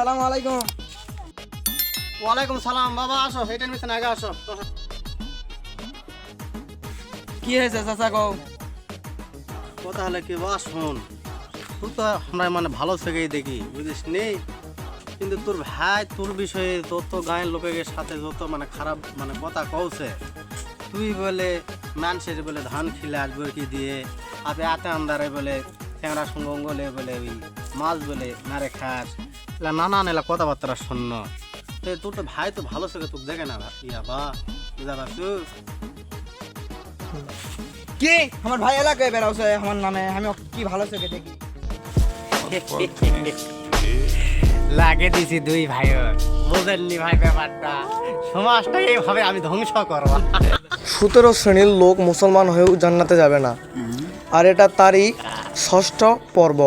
আলাইকুম। ওয়ালাইকুম সালাম বাবা আসো এই টেনমিশন আগে আসো। কি হয়েছে চাচা কও? কথা হলে কি বা শোন তুই তো আমরা মানে ভালো থেকেই দেখি বুঝিস নেই কিন্তু তোর ভাই তোর বিষয়ে তোর গায়ের লোকের সাথে যত মানে খারাপ মানে কথা কওছে। তুই বলে মানুষের বলে ধান খিলে আসবে কি দিয়ে আপনি আতে আন্দারে বলে ট্যাংরা সঙ্গলে বলে ওই মাছ বলে মারে খাস। এলা নানান এলা কথাবার্তা শূন্য। তো তোর তো ভাই তো ভালো থেকে তোকে দেখে না ইয়া বা বুঝা পারছু? কি? আমার ভাই এলাকায় বেড়াওছে আমার নামে। আমি কি ভালো চোখে দেখি? লাগে দিছি দুই ভাই বোঝেননি ভাই ব্যাপারটা? সমাজটা এইভাবে আমি ধ্বংস করব। সতেরো শ্রেণির লোক মুসলমান হয়েও জান্নাতে যাবে না। আর এটা তারই ষষ্ঠ পর্ব।